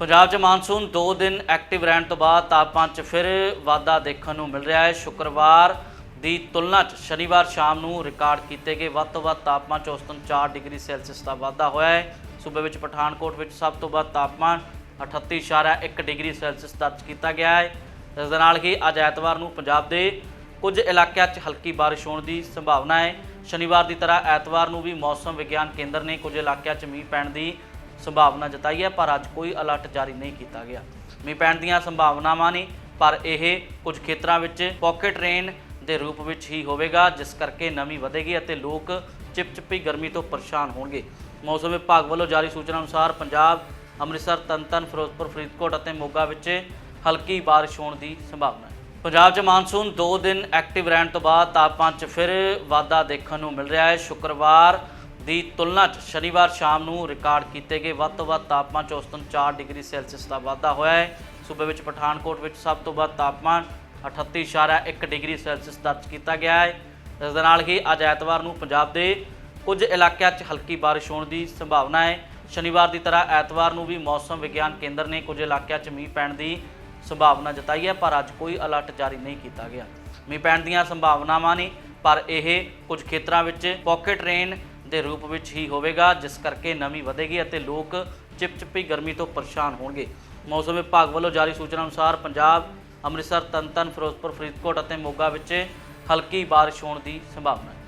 ਪੰਜਾਬ 'ਚ ਮਾਨਸੂਨ 2 ਦਿਨ ਐਕਟਿਵ ਰਹਿਣ ਤੋਂ ਬਾਅਦ ਤਾਪਮਾਨ 'ਚ ਫਿਰ ਵਾਧਾ ਦੇਖਣ ਨੂੰ ਮਿਲ ਰਿਹਾ ਹੈ। ਸ਼ੁੱਕਰਵਾਰ ਦੀ ਤੁਲਨਾ 'ਚ ਸ਼ਨੀਵਾਰ ਸ਼ਾਮ ਨੂੰ ਰਿਕਾਰਡ ਕੀਤੇ ਗਏ ਵੱਧ ਤੋਂ ਵੱਧ ਤਾਪਮਾਨ 'ਚ ਔਸਤਨ 4 ਡਿਗਰੀ ਸੈਲਸੀਅਸ ਦਾ ਵਾਧਾ ਹੋਇਆ ਹੈ। ਸੂਬੇ ਵਿੱਚ ਪਠਾਨਕੋਟ ਵਿੱਚ ਸਭ ਤੋਂ ਵੱਧ ਤਾਪਮਾਨ 38.1 ਡਿਗਰੀ ਸੈਲਸੀਅਸ ਦਰਜ ਕੀਤਾ ਗਿਆ ਹੈ। ਇਸ ਦੇ ਨਾਲ ਹੀ ਅੱਜ ਐਤਵਾਰ ਨੂੰ ਪੰਜਾਬ ਦੇ ਕੁਝ ਇਲਾਕਿਆਂ 'ਚ ਹਲਕੀ ਬਾਰਿਸ਼ ਹੋਣ ਦੀ ਸੰਭਾਵਨਾ ਹੈ। ਸ਼ਨੀਵਾਰ ਦੀ ਤਰ੍ਹਾਂ ਐਤਵਾਰ ਨੂੰ ਵੀ ਮੌਸਮ ਵਿਗਿਆਨ ਕੇਂਦਰ ਨੇ ਕੁਝ ਇਲਾਕਿਆਂ 'ਚ ਮੀਂਹ ਪੈਣ ਦੀ ਸੰਭਾਵਨਾ ਜਤਾਈ ਹੈ, ਪਰ ਅੱਜ ਕੋਈ ਅਲਰਟ ਜਾਰੀ ਨਹੀਂ ਕੀਤਾ ਗਿਆ। ਮੀਂਹ ਪੈਣ ਦੀਆਂ ਸੰਭਾਵਨਾਵਾਂ ਨਹੀਂ, ਪਰ ਇਹ ਕੁਝ ਖੇਤਰਾਂ ਵਿੱਚ ਪੌਕੇਟ ਰੇਨ ਦੇ ਰੂਪ ਵਿੱਚ ਹੀ ਹੋਵੇਗਾ, ਜਿਸ ਕਰਕੇ ਨਮੀ ਵਧੇਗੀ ਅਤੇ ਲੋਕ ਚਿਪਚਿਪੀ ਗਰਮੀ ਤੋਂ ਪਰੇਸ਼ਾਨ ਹੋਣਗੇ। ਮੌਸਮ ਵਿਭਾਗ ਵੱਲੋਂ ਜਾਰੀ ਸੂਚਨਾ ਅਨੁਸਾਰ ਪੰਜਾਬ, ਅੰਮ੍ਰਿਤਸਰ, ਤਨਤਨ, ਫਿਰੋਜ਼ਪੁਰ, ਫਰੀਦਕੋਟ ਅਤੇ ਮੋਗਾ ਵਿੱਚ ਹਲਕੀ ਬਾਰਿਸ਼ ਹੋਣ ਦੀ ਸੰਭਾਵਨਾ ਹੈ। ਪੰਜਾਬ 'ਚ ਮਾਨਸੂਨ 2 ਦਿਨ ਐਕਟਿਵ ਰਹਿਣ ਤੋਂ ਬਾਅਦ ਤਾਪਮਾਨ 'ਚ ਫਿਰ ਵਾਧਾ ਦੇਖਣ ਨੂੰ ਮਿਲ ਰਿਹਾ ਹੈ। ਸ਼ੁੱਕਰਵਾਰ ਦੀ ਤੁਲਨਾ 'ਚ ਸ਼ਨੀਵਾਰ ਸ਼ਾਮ ਨੂੰ ਰਿਕਾਰਡ ਕੀਤੇ ਗਏ ਵੱਧ ਤੋਂ ਵੱਧ ਤਾਪਮਾਨ 'ਚ ਔਸਤਨ 4 ਡਿਗਰੀ ਸੈਲਸੀਅਸ ਦਾ ਵਾਧਾ ਹੋਇਆ ਹੈ। ਸੂਬੇ ਵਿੱਚ ਪਠਾਨਕੋਟ ਵਿੱਚ ਸਭ ਤੋਂ ਵੱਧ ਤਾਪਮਾਨ 38.1 ਡਿਗਰੀ ਸੈਲਸੀਅਸ ਦਰਜ ਕੀਤਾ ਗਿਆ ਹੈ। ਇਸ ਦੇ ਨਾਲ ਹੀ ਅੱਜ ਐਤਵਾਰ ਨੂੰ ਪੰਜਾਬ ਦੇ ਕੁਝ ਇਲਾਕਿਆਂ 'ਚ ਹਲਕੀ ਬਾਰਿਸ਼ ਹੋਣ ਦੀ ਸੰਭਾਵਨਾ ਹੈ। ਸ਼ਨੀਵਾਰ ਦੀ ਤਰ੍ਹਾਂ ਐਤਵਾਰ ਨੂੰ ਵੀ ਮੌਸਮ ਵਿਗਿਆਨ ਕੇਂਦਰ ਨੇ ਕੁਝ ਇਲਾਕਿਆਂ 'ਚ ਮੀਂਹ ਪੈਣ ਦੀ ਸੰਭਾਵਨਾ ਜਤਾਈ ਹੈ, ਪਰ ਅੱਜ ਕੋਈ ਅਲਰਟ ਜਾਰੀ ਨਹੀਂ ਕੀਤਾ ਗਿਆ। ਮੀਂਹ ਪੈਣ ਦੀਆਂ ਸੰਭਾਵਨਾਵਾਂ ਨੇ, ਪਰ ਇਹ ਕੁਝ ਖੇਤਰਾਂ ਵਿੱਚ ਪੌਕੇਟ ਰੇਨ ਦੇ ਰੂਪ ਵਿੱਚ ਹੀ ਹੋਵੇਗਾ, ਜਿਸ ਕਰਕੇ ਨਮੀ ਵਧੇਗੀ ਅਤੇ ਲੋਕ ਚਿਪਚਿਪੀ ਗਰਮੀ ਤੋਂ ਪਰੇਸ਼ਾਨ ਹੋਣਗੇ। ਮੌਸਮ ਵਿਭਾਗ ਵੱਲੋਂ ਜਾਰੀ ਸੂਚਨਾ ਅਨੁਸਾਰ ਪੰਜਾਬ, ਅੰਮ੍ਰਿਤਸਰ ਤਨਤਨ ਫਿਰੋਜ਼ਪੁਰ, ਫਰੀਦਕੋਟ ਅਤੇ ਮੋਗਾ ਵਿੱਚ ਹਲਕੀ ਬਾਰਿਸ਼ ਹੋਣ ਦੀ ਸੰਭਾਵਨਾ ਹੈ।